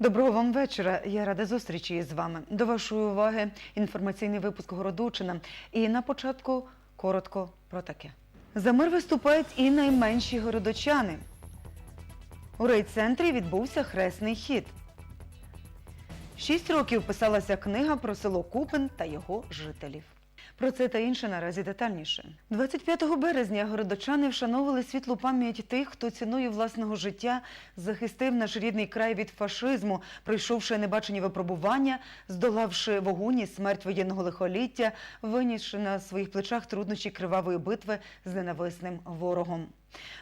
Доброго вам вечора. Я рада зустрічі з вами. До вашої уваги інформаційний випуск Городучина. І на початку коротко про таке. За мир виступають і найменші городочани. У райцентрі відбувся хресний хід. Шість років писалася книга про село Купин та його жителів. Про це та інше наразі детальніше. 25 березня городочани вшановували світлу пам'ять тих, хто ціною власного життя захистив наш рідний край від фашизму, пройшовши небачені випробування, здолавши вогонь смерть воєнного лихоліття, винісши на своїх плечах труднощі кривавої битви з ненависним ворогом.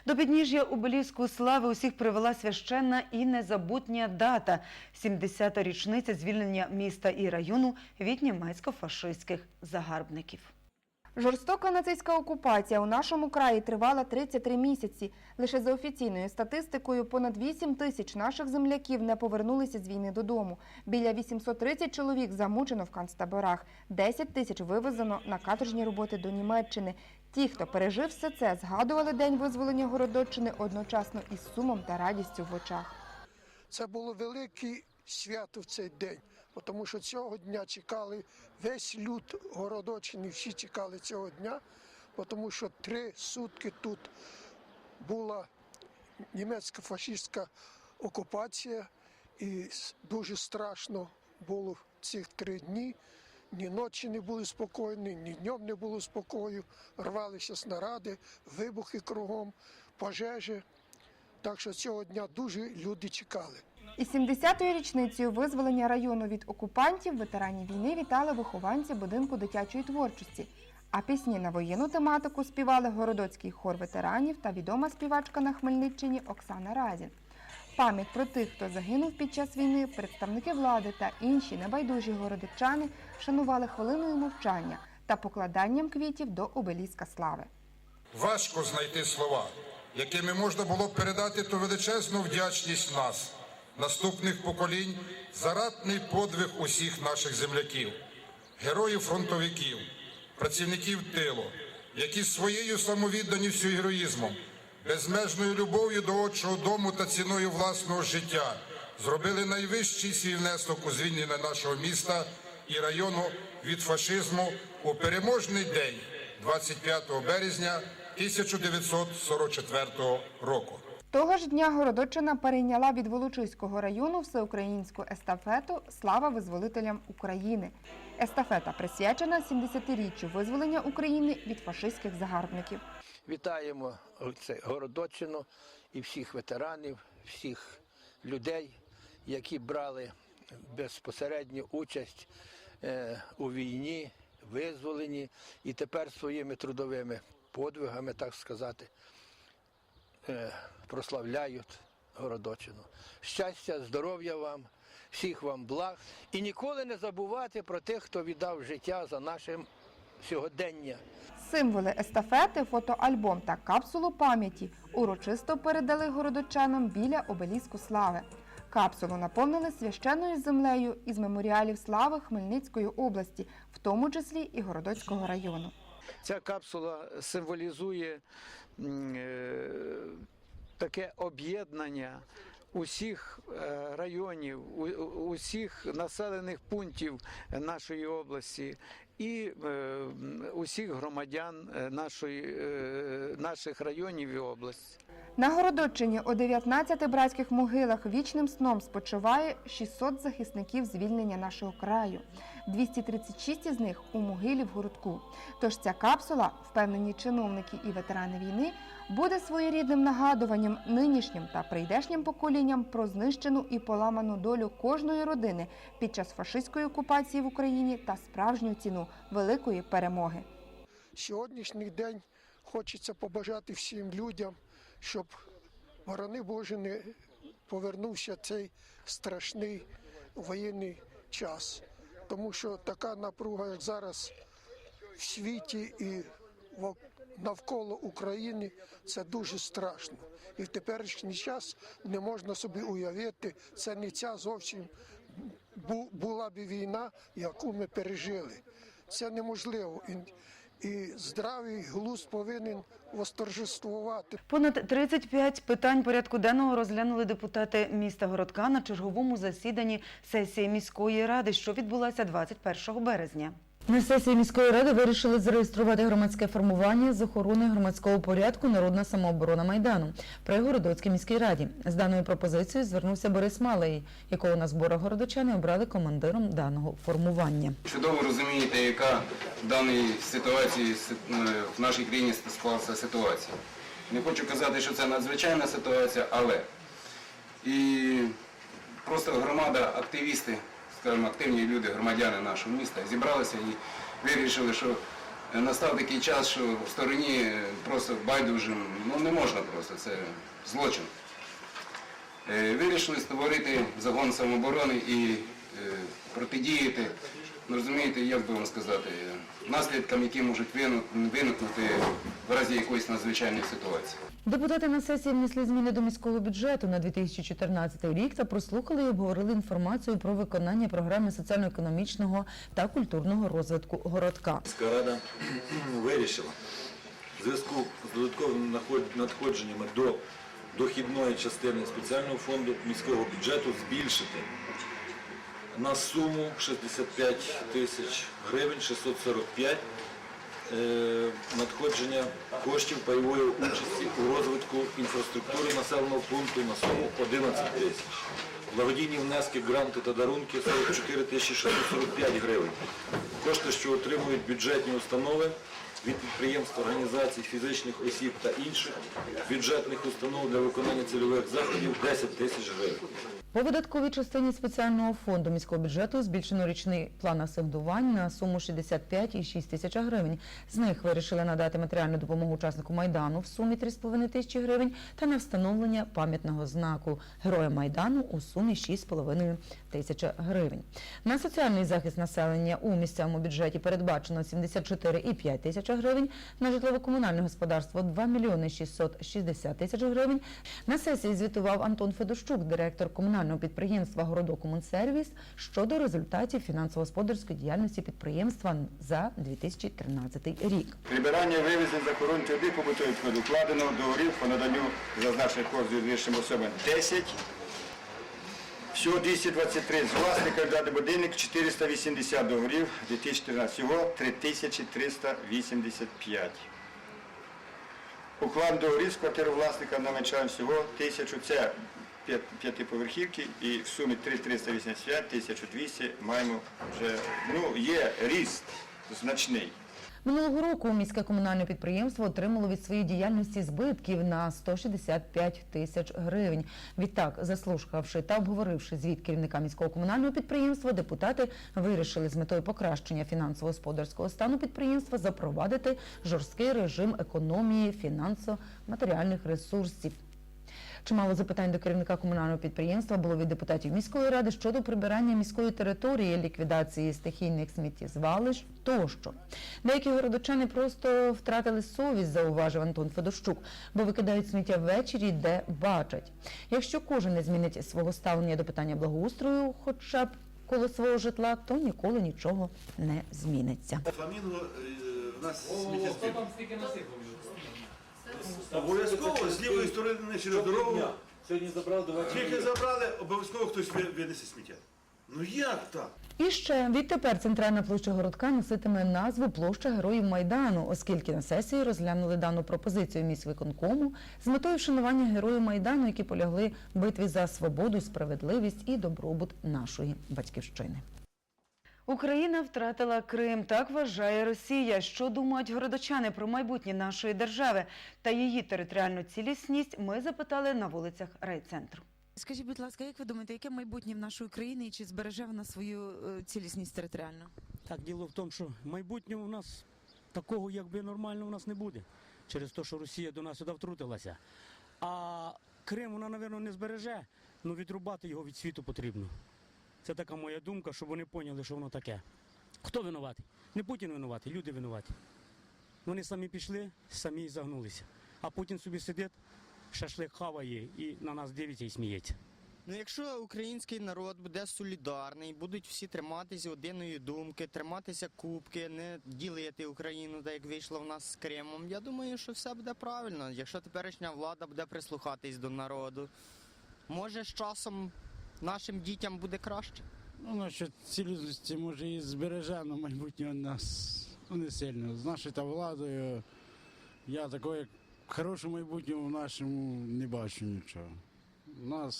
До підніжжя Обелівської слави усіх привела священна і незабутня дата 70-та річниця звільнення міста і району від німецько-фашистських загарбників. Жорстока нацистська окупація у нашому краї тривала 33 місяці. Лише за офіційною статистикою, понад 8 тисяч наших земляків не повернулися з війни додому. Біля 830 чоловік замучено в канцтаборах, 10 тисяч вивезено на каторжні роботи до Німеччини. Ті, хто пережив все це, згадували день визволення Городоччини одночасно із сумом та радістю в очах. Це було велике свято в цей день, тому що цього дня чекали весь люд Городочини, всі чекали цього дня, тому що три сутки тут була німецька фашистська окупація, і дуже страшно було цих три дні. Ні ночі не були спокійні, ні днем не було спокою, рвалися снаряди, вибухи кругом, пожежі. Так що цього дня дуже люди чекали. Із 70-ю річницею визволення району від окупантів ветеранів війни вітали вихованці будинку дитячої творчості. А пісні на воєнну тематику співали городоцький хор ветеранів та відома співачка на Хмельниччині Оксана Разін. Пам'ять про тих, хто загинув під час війни, представники влади та інші небайдужі городичани вшанували хвилиною мовчання та покладанням квітів до обеліска слави. Важко знайти слова, якими можна було б передати ту величезну вдячність нас, наступних поколінь, за ратний подвиг усіх наших земляків, героїв фронтовиків, працівників тилу, які своєю самовідданістю і героїзмом, безмежною любов'ю до отчого дому та ціною власного життя зробили найвищий свій внесок у звільнення нашого міста і району від фашизму у переможний день 25 березня 1944 року. Того ж дня Городоччина перейняла від Волочиського району всеукраїнську естафету Слава визволителям України. Естафета присвячена 70-річчю визволення України від фашистських загарбників. Вітаємо це Городоччину і всіх ветеранів, всіх людей, які брали безпосередню участь е, у війні, визволенні і тепер своїми трудовими подвигами, так сказати, е, прославляють Городоччину. Щастя, здоров'я вам, всіх вам благ і ніколи не забувати про тих, хто віддав життя за наше сьогодення. Символи естафети, фотоальбом та капсулу пам'яті урочисто передали городочанам біля обеліску слави. Капсулу наповнили священною землею із меморіалів слави Хмельницької області, в тому числі і Городоцького району. Ця капсула символізує е, таке об'єднання усіх е, районів, усіх населених пунктів нашої області і е, усіх громадян е, нашої, е, наших районів і області. На Городоччині у 19 братських могилах вічним сном спочиває 600 захисників звільнення нашого краю. 236 із них у могилі в городку. Тож ця капсула, впевнені чиновники і ветерани війни, буде своєрідним нагадуванням нинішнім та прийдешнім поколінням про знищену і поламану долю кожної родини під час фашистської окупації в Україні та справжню ціну великої перемоги. Сьогоднішній день хочеться побажати всім людям, щоб ворони Божі не повернувся цей страшний воєнний час. Тому що така напруга, як зараз в світі і навколо України, це дуже страшно. І в теперішній час не можна собі уявити, це не ця зовсім була б війна, яку ми пережили. Це неможливо. І здравий глузд повинен восторжествувати. Понад 35 питань порядку денного розглянули депутати міста Городка на черговому засіданні сесії міської ради, що відбулася 21 березня. На сесії міської ради вирішили зареєструвати громадське формування з охорони громадського порядку Народна самооборона Майдану при Городоцькій міській раді. З даною пропозицією звернувся Борис Малий, якого на зборах городочани обрали командиром даного формування. Чудово розумієте, яка в даній ситуації в нашій країні склалася ситуація. Не хочу казати, що це надзвичайна ситуація, але і просто громада, активісти, скажімо, активні люди, громадяни нашого міста зібралися і вирішили, що настав такий час, що в стороні е, просто байдужим, ну не можна просто, це злочин. Е, Вирішили створити загон самооборони і е, протидіяти, ну, розумієте, як би вам сказати, е, наслідкам, які можуть виникнути в разі якоїсь надзвичайної ситуації. Депутати на сесії внесли зміни до міського бюджету на 2014 рік та прослухали і обговорили інформацію про виконання програми соціально-економічного та культурного розвитку городка. Міська рада вирішила в зв'язку з додатковими наход- надходженнями до дохідної частини спеціального фонду міського бюджету збільшити на суму 65 тисяч гривень 645 е, надходження коштів пайової участі у розвитку інфраструктури населеного пункту на суму 11 тисяч. Благодійні внески, гранти та дарунки 44 тисячі 645 гривень. Кошти, що отримують бюджетні установи від підприємств, організацій, фізичних осіб та інших бюджетних установ для виконання цільових заходів 10 тисяч гривень. По видатковій частині спеціального фонду міського бюджету збільшено річний план асигнувань на суму 65,6 тисяч гривень. З них вирішили надати матеріальну допомогу учаснику Майдану в сумі 3,5 тисячі гривень та на встановлення пам'ятного знаку Героя Майдану у сумі 6,5 тисяч гривень. На соціальний захист населення у місцевому бюджеті передбачено 74,5 тисяч гривень, на житлово-комунальне господарство 2 мільйони 660 тисяч гривень. На сесії звітував Антон Федощук, директор комунального підприємства Городокомунсервіс щодо результатів фінансово-господарської діяльності підприємства за 2013 рік. Прибирання вивезень захоронних води побутових укладено договорів по наданню зазначених позовів вищим особам 10. Всього 223 з власника дати будинок 480 договорів 2014. Всього 3385. Уклад договорів з квартири власника намічаємо всього 1000. Це п'ятиповерхівки і в сумі 3385, 1200 маємо вже, ну, є ріст значний. Минулого року міське комунальне підприємство отримало від своєї діяльності збитків на 165 тисяч гривень. Відтак, заслухавши та обговоривши звіт керівника міського комунального підприємства, депутати вирішили з метою покращення фінансово-господарського стану підприємства запровадити жорсткий режим економії фінансово-матеріальних ресурсів. Чимало запитань до керівника комунального підприємства було від депутатів міської ради щодо прибирання міської території, ліквідації стихійних сміттєзвалищ тощо. Деякі городочани просто втратили совість, зауважив Антон Федощук, бо викидають сміття ввечері, де бачать. Якщо кожен не змінить свого ставлення до питання благоустрою, хоча б коло свого житла, то ніколи нічого не зміниться. Фламінго е, в нас сміттєспір. Обов'язково з лівої сторони через дорогу. Сьогодні забрав до Тільки забрали, обов'язково хтось винесе сміття. Ну як так? І ще відтепер центральна площа городка носитиме назву площа Героїв Майдану, оскільки на сесії розглянули дану пропозицію міськвиконкому з метою вшанування героїв Майдану, які полягли в битві за свободу, справедливість і добробут нашої батьківщини. Україна втратила Крим. Так вважає Росія. Що думають городочани про майбутнє нашої держави та її територіальну цілісність? Ми запитали на вулицях райцентру. Скажіть, будь ласка, як ви думаєте, яке майбутнє в нашої країни і чи збереже вона свою е, цілісність територіальну? Так, діло в тому, що майбутнього в нас такого якби нормально в нас не буде. Через те, що Росія до нас сюди втрутилася. А Крим вона, напевно, не збереже, але відрубати його від світу потрібно. Це така моя думка, щоб вони поняли, що воно таке. Хто винуватий? Не Путін винуватий, люди винуваті. Вони самі пішли, самі загнулися. А Путін собі сидить, шашлик хаває і на нас дивиться і сміється. Ну, якщо український народ буде солідарний, будуть всі триматися єдиної думки, триматися кубки, не ділити Україну, так як вийшло в нас з Кримом, я думаю, що все буде правильно. Якщо теперішня влада буде прислухатись до народу, може з часом нашим дітям буде краще. Ну, насчет цілісності, може, і збереже, але майбутнє нас ну, не сильно. З нашою та владою я такого хорошого майбутнього в нашому не бачу нічого. У нас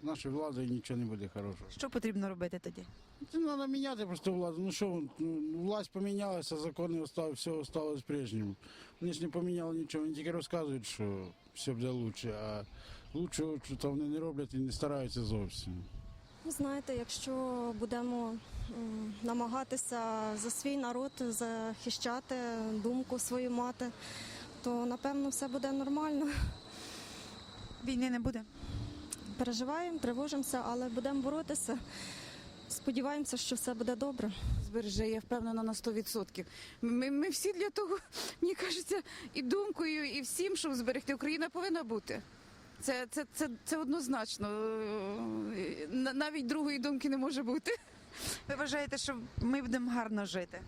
з нашою владою нічого не буде хорошого. Що потрібно робити тоді? Це треба міняти просто владу. Ну що, ну, власть помінялася, закони остав, все осталось прежнім. Вони ж не поміняли нічого, вони тільки розказують, що все буде краще, а лучшого що то вони не роблять і не стараються зовсім. Ви знаєте, якщо будемо намагатися за свій народ захищати думку свою мати, то напевно все буде нормально. Війни не буде. Переживаємо, тривожимося, але будемо боротися. Сподіваємося, що все буде добре. збереже, я впевнена на 100%. Ми, ми всі для того, мені кажеться, і думкою, і всім, щоб зберегти. Україна повинна бути. Це, це, це, це однозначно. Е, Навіть другої думки не може бути. Ви вважаєте, що ми будемо гарно жити?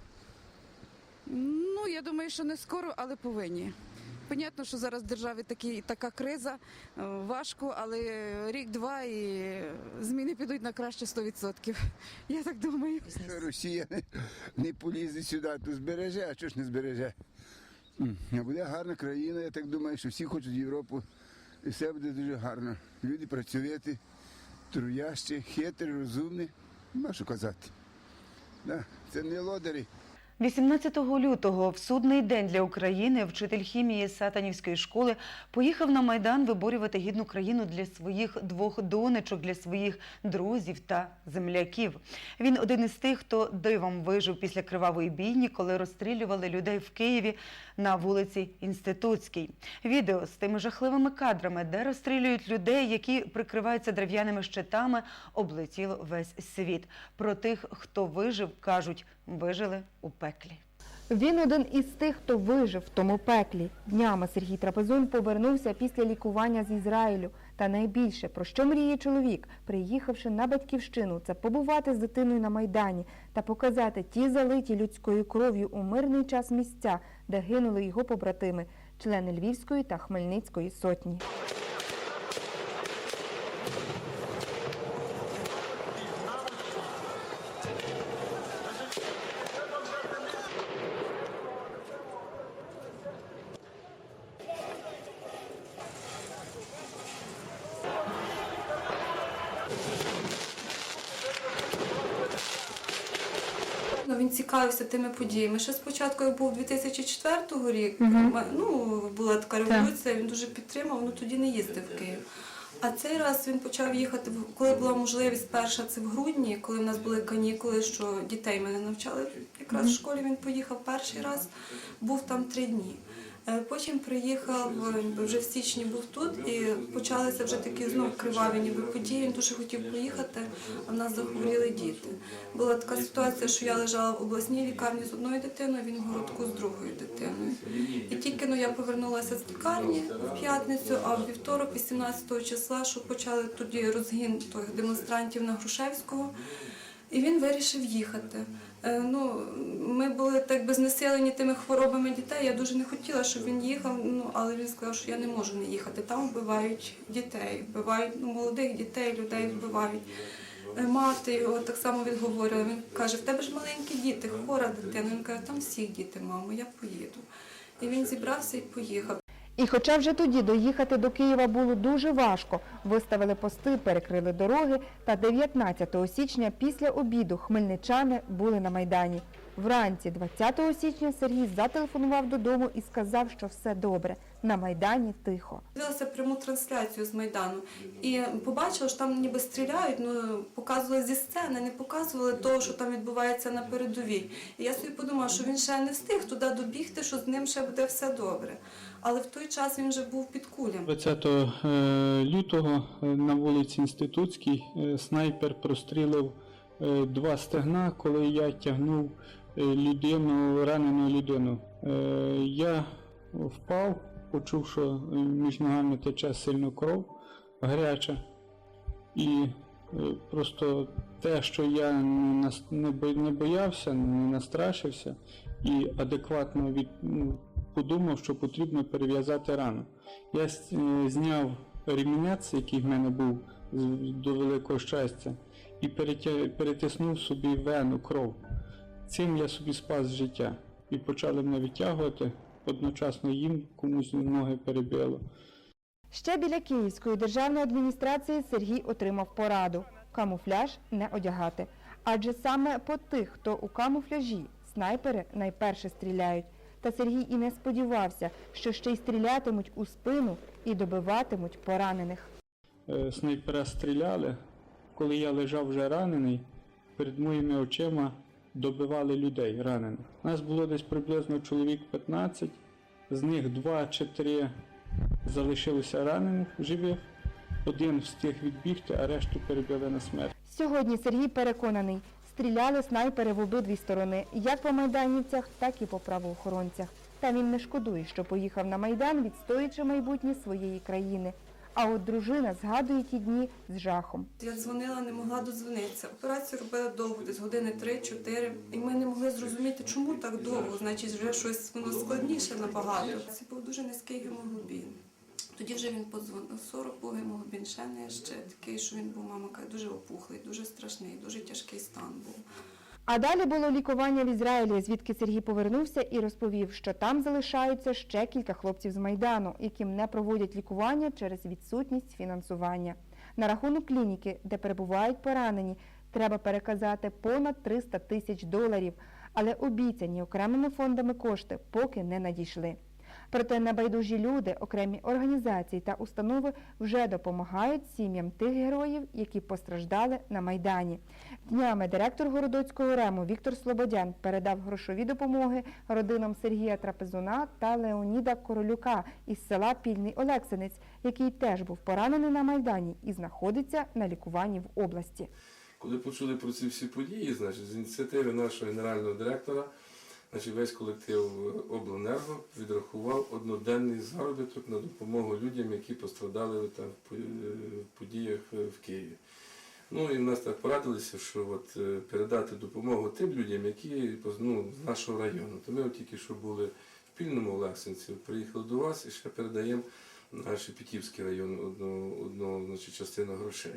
Ну, я думаю, що не скоро, але повинні. Понятно, що зараз в державі такі, така криза, е, важко, але рік-два і зміни підуть на краще 100%. Я так думаю. Що Росія не, полізе сюди, то збереже, а що ж не збереже? Буде гарна країна, я так думаю, що всі хочуть в Європу. І все буде дуже гарно. Люди працювати, труящі, хитрі, розумні. Нема що казати. Це не лодери. 18 лютого, в судний день для України, вчитель хімії Сатанівської школи поїхав на Майдан виборювати гідну країну для своїх двох донечок, для своїх друзів та земляків. Він один із тих, хто дивом вижив після кривавої бійні, коли розстрілювали людей в Києві на вулиці Інститутській. Відео з тими жахливими кадрами, де розстрілюють людей, які прикриваються дерев'яними щитами, облетіло весь світ. Про тих, хто вижив, кажуть, вижили у пеклі. Він один із тих, хто вижив в тому пеклі. Днями Сергій Трапезун повернувся після лікування з Ізраїлю. Та найбільше, про що мріє чоловік, приїхавши на батьківщину, це побувати з дитиною на Майдані та показати ті залиті людською кров'ю у мирний час місця, де гинули його побратими, члени Львівської та Хмельницької сотні. Ну, він цікавився тими подіями. Ще спочатку, як був 2004 рік, ма- ну, була така революція, він дуже підтримав, ну тоді не їздив в Київ. А цей раз він почав їхати, коли була можливість перша, це в грудні, коли в нас були канікули, що дітей мене навчали. Якраз в школі він поїхав перший раз, був там три дні. Е, Потім приїхав е, вже в січні був тут і почалися вже такі знов криваві ніби події. Він дуже хотів поїхати, а в нас захворіли діти. Була така ситуація, що я лежала в обласній лікарні з одною дитиною, він в городку з другою дитиною. І тільки ну, я повернулася з лікарні в п'ятницю, а в вівторок, 18 числа, що почали тоді розгін тих демонстрантів на Грушевського. І він вирішив їхати. Е, Ну, ми були так би знесилені тими хворобами дітей. Я дуже не хотіла, щоб він їхав. Ну, але він сказав, що я не можу не їхати. Там вбивають дітей, вбивають ну, молодих дітей, людей вбивають. Е, Мати його так само відговорила. Він каже: в тебе ж маленькі діти, хвора дитина. Він каже, там всіх діти, мамо, я поїду. І він зібрався і поїхав. І хоча вже тоді доїхати до Києва було дуже важко, виставили пости, перекрили дороги, та 19 січня після обіду хмельничани були на Майдані. Вранці 20 січня Сергій зателефонував додому і сказав, що все добре. На Майдані тихо. Дивилася пряму трансляцію з Майдану і побачила, що там ніби стріляють, ну показували зі сцени, не показували того, що там відбувається на передовій. І я собі подумала, що він ще не встиг туди добігти, що з ним ще буде все добре. Але в той час він вже був під кулями. 20 е, лютого е, на вулиці Інститутській е, снайпер прострілив два стегна, коли я тягнув людину, ранену людину. Е, Я впав, почув, що між ногами тече сильно кров, гаряча. І е, просто те, що я не боявся, не настрашився і адекватно від, ну, подумав, що потрібно перев'язати рану. Я е, зняв ремінець, який в мене був до великого щастя, і перетиснув собі вену кров. Цим я собі спас життя. І почали мене відтягувати, одночасно їм комусь ноги перебило. Ще біля Київської державної адміністрації Сергій отримав пораду камуфляж не одягати. Адже саме по тих, хто у камуфляжі, снайпери найперше стріляють. Та Сергій і не сподівався, що ще й стрілятимуть у спину і добиватимуть поранених. Е, Снайпера стріляли. Коли я лежав вже ранений, перед моїми очима добивали людей ранених. Нас було десь приблизно чоловік 15, з них 2 чи 3 залишилося ранених живих, один встиг відбігти, а решту перебили на смерть. Сьогодні Сергій переконаний, стріляли снайпери в обидві сторони, як по майданівцях, так і по правоохоронцях. Та він не шкодує, що поїхав на майдан, відстоюючи майбутнє своєї країни. А от дружина згадує ті дні з жахом. Я дзвонила, не могла додзвонитися. Операцію робила довго, десь години 3-4. І ми не могли зрозуміти, чому так довго. Значить, вже щось воно складніше набагато. Це був дуже низький гемоглобін. Тоді вже він подзвонив. 40 був гемоглобін, ще не ще такий, що він був, мама каже, дуже опухлий, дуже страшний, дуже тяжкий стан був. А далі було лікування в Ізраїлі, звідки Сергій повернувся і розповів, що там залишаються ще кілька хлопців з Майдану, яким не проводять лікування через відсутність фінансування. На рахунок клініки, де перебувають поранені, треба переказати понад 300 тисяч доларів, але обіцяні окремими фондами кошти поки не надійшли. Проте небайдужі люди, окремі організації та установи вже допомагають сім'ям тих героїв, які постраждали на Майдані. Днями директор Городоцького рему Віктор Слободян передав грошові допомоги родинам Сергія Трапезуна та Леоніда Королюка із села Пільний Олексинець, який теж був поранений на Майдані і знаходиться на лікуванні в області. Коли почули про ці всі події, значить, з ініціативи нашого генерального директора, значить, весь колектив обленерго відрахував одноденний заробіток на допомогу людям, які пострадали там, в подіях е, в Києві. Ну і в нас так порадилися, що от, е, передати допомогу тим людям, які ну, з нашого району. То ми от тільки що були в Пільному Олексинці, приїхали до вас і ще передаємо наш Шепетівський район одну, одну значить, частину грошей.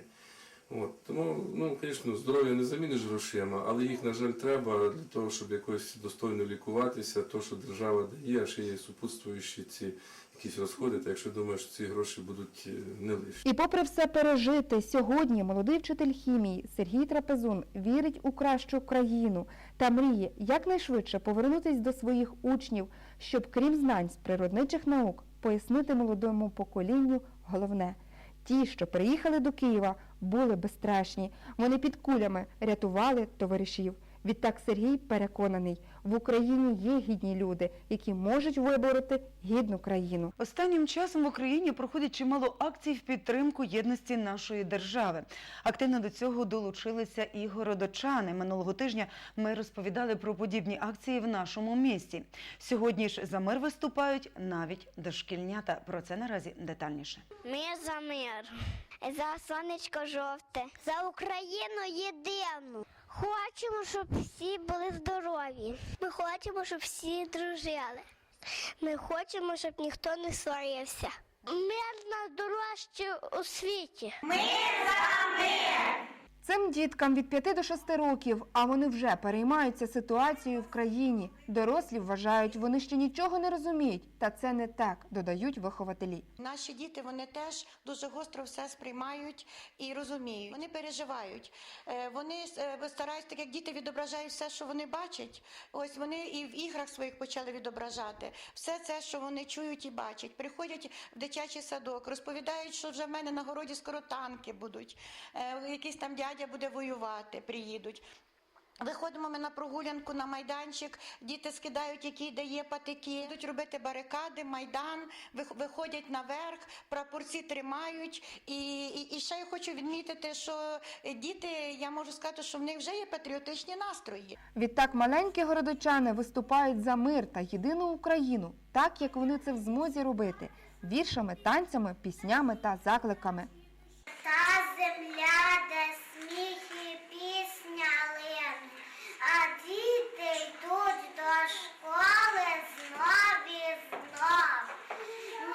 От, тому, ну, звісно, здоров'я не заміниш грошима, але їх, на жаль, треба для того, щоб якось достойно лікуватися, то, що держава дає, а ще є супутствуючі ці якісь розходи, так якщо думаєш, що ці гроші будуть е, не лишні. І попри все пережити, сьогодні молодий вчитель хімії Сергій Трапезун вірить у кращу країну та мріє якнайшвидше повернутись до своїх учнів, щоб крім знань з природничих наук пояснити молодому поколінню головне. Ті, що приїхали до Києва, були безстрашні. Вони під кулями рятували товаришів. Відтак Сергій переконаний, в Україні є гідні люди, які можуть вибороти гідну країну. Останнім часом в Україні проходить чимало акцій в підтримку єдності нашої держави. Активно до цього долучилися і городочани. Минулого тижня ми розповідали про подібні акції в нашому місті. Сьогодні ж за мир виступають навіть дошкільнята. Про це наразі детальніше. Ми за мир, за сонечко жовте, за Україну єдину. Хочемо, щоб всі були здорові. Ми хочемо, щоб всі дружили. Ми хочемо, щоб ніхто не сварився. Мир найдорожче у світі. Цим діткам від 5 до 6 років, а вони вже переймаються ситуацією в країні. Дорослі вважають, вони ще нічого не розуміють. Та це не так, додають вихователі. Наші діти вони теж дуже гостро все сприймають і розуміють. Вони переживають. Е, Вони е, стараються, так як діти відображають все, що вони бачать. Ось вони і в іграх своїх почали відображати все це, що вони чують і бачать. Приходять в дитячий садок, розповідають, що вже в мене на городі скоро танки будуть. е, Якийсь там дядя буде воювати, приїдуть. Виходимо ми на прогулянку на майданчик, діти скидають, які дає патики, йдуть робити барикади, майдан, виходять наверх, прапорці тримають. І, і, і ще я хочу відмітити, що діти, я можу сказати, що в них вже є патріотичні настрої. Відтак маленькі городочани виступають за мир та єдину Україну, так як вони це в змозі робити віршами, танцями, піснями та закликами. Та земля до школи знов і знов.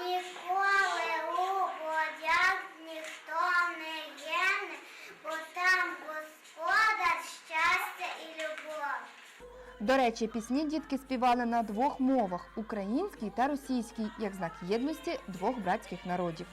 Ніколи у водях ніхто не гине, бо там господар щастя і любов. До речі, пісні дітки співали на двох мовах українській та російській, як знак єдності двох братських народів.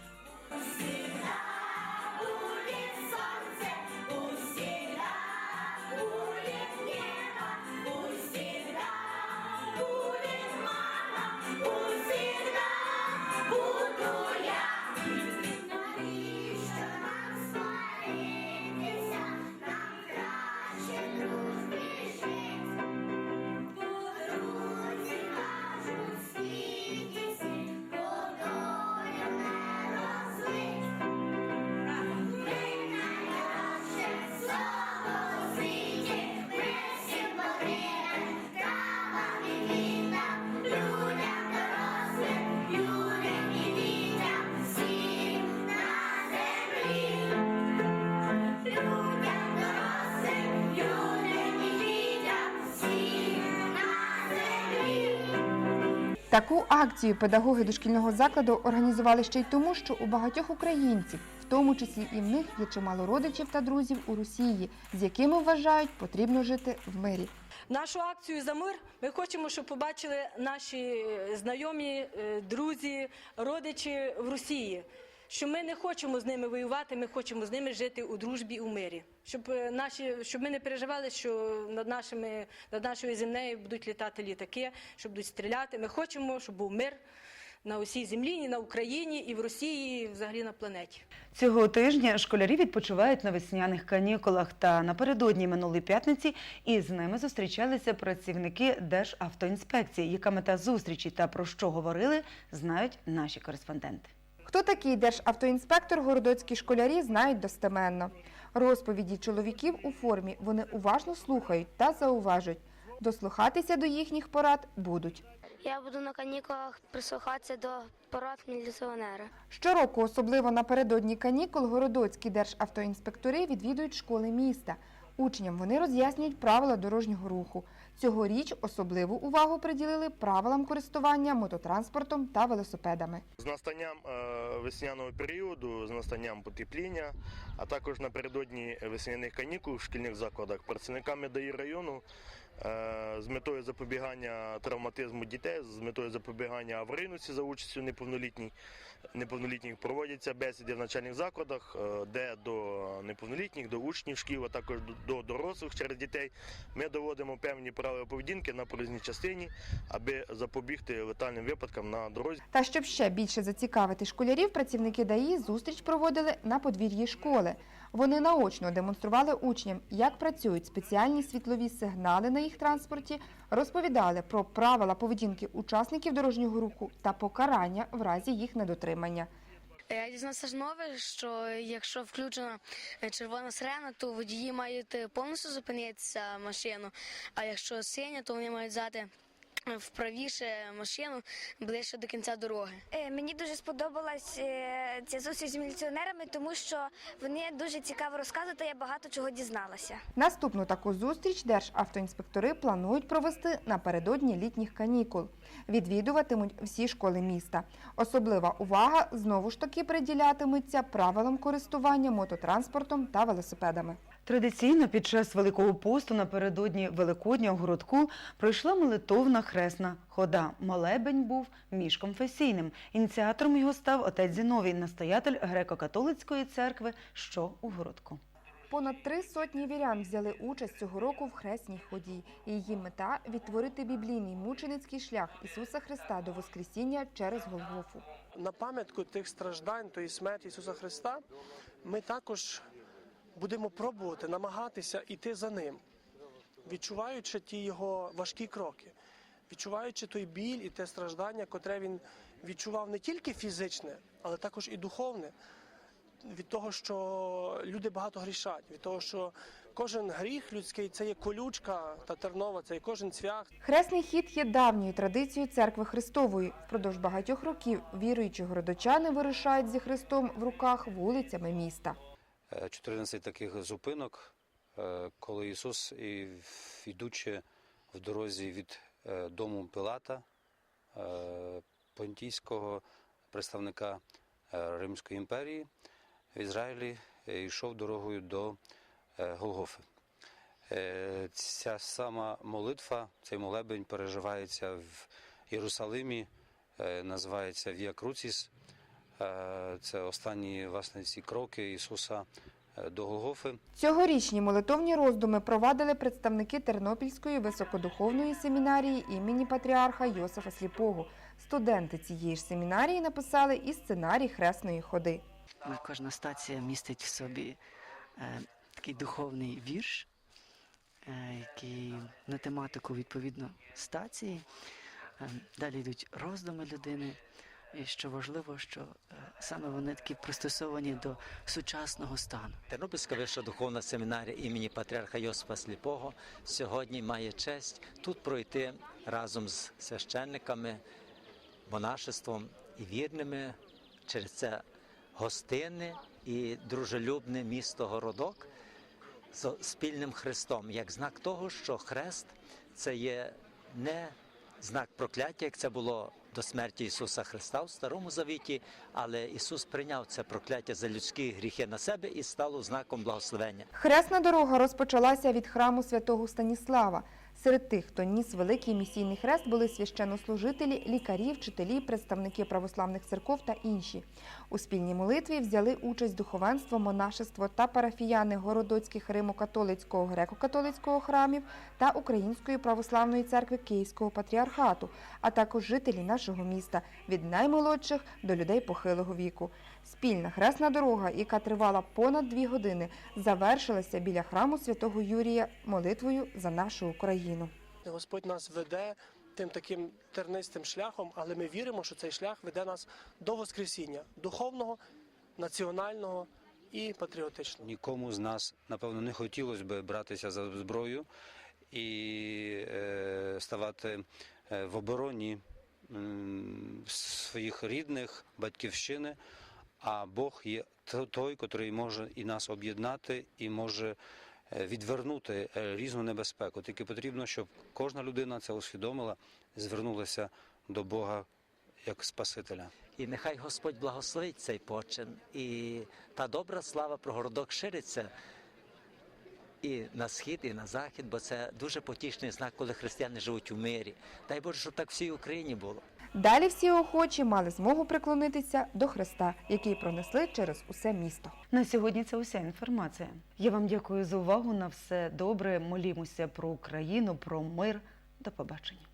Таку акцію педагоги дошкільного закладу організували ще й тому, що у багатьох українців, в тому числі і в них, є чимало родичів та друзів у Росії, з якими вважають потрібно жити в мирі. Нашу акцію за мир ми хочемо, щоб побачили наші знайомі, е, друзі, родичі в Росії. Що ми не хочемо з ними воювати, ми хочемо з ними жити у дружбі, у мирі. Щоб е, наші, щоб ми не переживали, що над нашими над нашою землею будуть літати літаки, що будуть стріляти. Ми хочемо, щоб був мир на усій землі, і на Україні, і в Росії, і взагалі на планеті. Цього тижня школярі відпочивають на весняних канікулах та напередодні минулої п'ятниці із ними зустрічалися працівники Державтоінспекції. Яка мета зустрічі та про що говорили, знають наші кореспонденти. Хто такий державтоінспектор, городоцькі школярі знають достеменно. Розповіді чоловіків у формі вони уважно слухають та зауважують. Дослухатися до їхніх порад будуть. Я буду на канікулах прислухатися до порад міліціонера. Щороку, особливо напередодні канікул, городоцькі державтоінспектори відвідують школи міста. Учням вони роз'яснюють правила дорожнього руху. Цьогоріч особливу увагу приділили правилам користування мототранспортом та велосипедами. З настанням е, весняного періоду, з настанням потепління, а також напередодні весняних канікул в шкільних закладах працівниками ДАІ району з метою запобігання травматизму дітей, з метою запобігання аварійності за участю неповнолітніх, неповнолітніх проводяться бесіди в навчальних закладах, е, де до неповнолітніх, до учнів шкіл, а також до дорослих через дітей ми доводимо певні правила поведінки на проїзній частині, аби запобігти летальним випадкам на дорозі. Та щоб ще більше зацікавити школярів, працівники ДАІ зустріч проводили на подвір'ї школи. Вони наочно демонстрували учням, як працюють спеціальні світлові сигнали на їх транспорті, розповідали про правила поведінки учасників дорожнього руху та покарання в разі їх недотримання. Я дізнався ж нове, що якщо включена е, червона сирена, то водії мають е, повністю зупинитися машину, а якщо синя, то вони мають взяти е, вправіше машину ближче до кінця дороги. Е, Мені дуже сподобалась е, ця зустріч з міліціонерами, тому що вони дуже цікаво розказують, я багато чого дізналася. Наступну таку зустріч державтоінспектори планують провести напередодні літніх канікул. Відвідуватимуть всі школи міста. Особлива увага знову ж таки приділятиметься правилам користування мототранспортом та велосипедами. Традиційно під час Великого посту напередодні Великодня у городку пройшла молитовна хресна хода. Молебень був міжконфесійним. Ініціатором його став отець Зіновій, настоятель греко-католицької церкви, що у городку. Понад три сотні вірян взяли участь цього року в хресній ході. Її мета відтворити біблійний мученицький шлях Ісуса Христа до Воскресіння через Голгофу. на пам'ятку тих страждань, тої смерті Ісуса Христа, ми також будемо пробувати намагатися йти за ним, відчуваючи ті його важкі кроки, відчуваючи той біль і те страждання, котре він відчував не тільки фізичне, але також і духовне. Від того, що люди багато грішать, від того, що кожен гріх людський це є колючка та тернова, це є кожен цвях, Хресний хід є давньою традицією церкви Христової. Впродовж багатьох років віруючі городочани вирушають зі Христом в руках вулицями міста. Е, 14 таких зупинок, е, коли Ісус, і йдучи в дорозі від е, дому Пилата, е, понтійського представника Римської імперії в Ізраїлі, йшов дорогою до Голгофи. Ця сама молитва, цей молебень переживається в Єрусалимі, називається Віа Круціс. Е, Це останні власне ці кроки Ісуса е, до Голгофи. Цьогорічні молитовні роздуми провадили представники Тернопільської високодуховної семінарії імені патріарха Йосифа Сліпого. Студенти цієї ж семінарії написали і сценарій хресної ходи. Кожна стація містить в собі е, такий духовний вірш, е, який на тематику відповідно стації. Е, далі йдуть роздуми людини. І що важливо, що е, саме вони такі пристосовані до сучасного стану. Тернопільська вища духовна семінарія імені патріарха Йосипа Сліпого сьогодні має честь тут пройти разом з священниками, монашеством і вірними через це гостинне і дружелюбне місто Городок з спільним хрестом, як знак того, що хрест це є не знак прокляття, як це було до смерті Ісуса Христа в Старому Завіті, але Ісус прийняв це прокляття за людські гріхи на себе і стало знаком благословення. Хресна дорога розпочалася від храму святого Станіслава. Серед тих, хто ніс великий місійний хрест, були священнослужителі, лікарі, вчителі, представники православних церков та інші. У спільній молитві взяли участь духовенство, монашество та парафіяни Городоцьких Римо-католицького греко-католицького храмів та Української православної церкви Київського патріархату, а також жителі нашого міста від наймолодших до людей похилого віку. Спільна хресна дорога, яка тривала понад дві години, завершилася біля храму святого Юрія молитвою за нашу Україну. Господь нас веде тим таким тернистим шляхом, але ми віримо, що цей шлях веде нас до Воскресіння духовного, національного і патріотичного. Нікому з нас, напевно, не хотілося б братися за зброю і е, ставати е, в обороні своїх рідних, батьківщини. А Бог є той, котрий може і нас об'єднати, і може е, відвернути е, різну небезпеку. Тільки потрібно, щоб кожна людина це усвідомила, звернулася до Бога як Спасителя. І нехай Господь благословить цей почин. І та добра слава про городок шириться і на схід, і на захід, бо це дуже потішний знак, коли християни живуть у мирі. Дай Боже, щоб так всій Україні було. Далі всі охочі мали змогу приклонитися до Христа, який пронесли через усе місто. На сьогодні це уся інформація. Я вам дякую за увагу. На все добре. Молімося про Україну, про мир. До побачення.